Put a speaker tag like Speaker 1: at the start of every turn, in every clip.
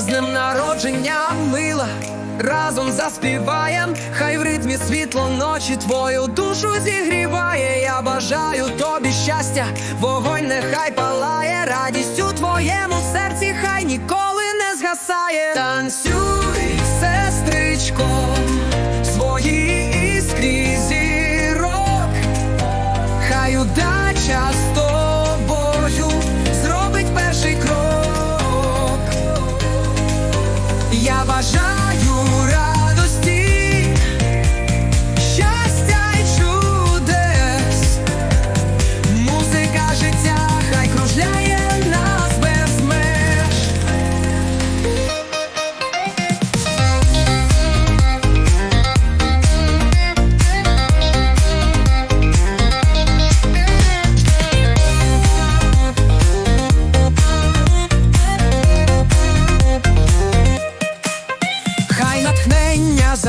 Speaker 1: з днем народження мила. Разом заспіваєм, хай в ритмі світло ночі твою душу зігріває. Я бажаю тобі щастя, вогонь нехай палає, радість у твоєму серці, хай ніколи не згасає. Танцюй,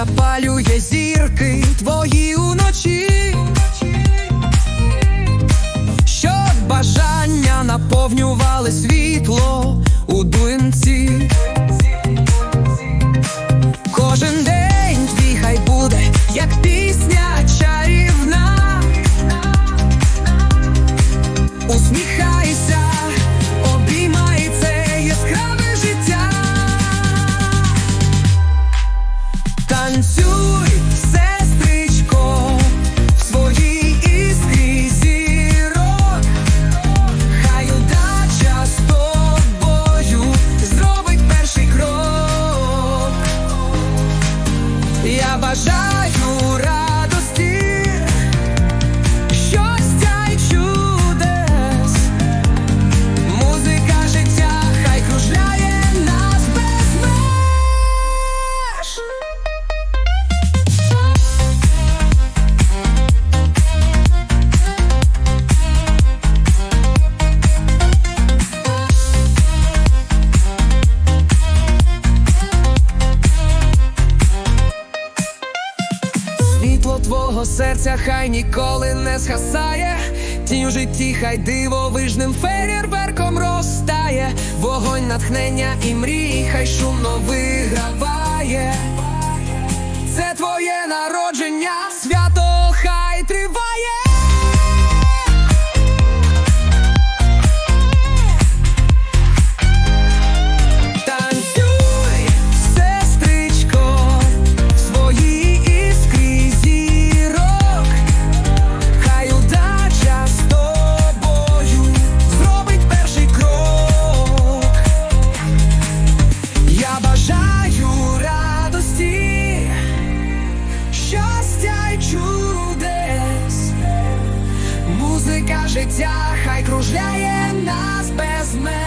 Speaker 1: запалює зірки твої уночі, щоб бажання наповнювали світло бажаю Твого серця хай ніколи не згасає. Тінь у житті хай дивовижним феєрверком розтає. Вогонь натхнення і мрій, хай шумно виграває. Це твоє народження, життя хай кружляє нас без меж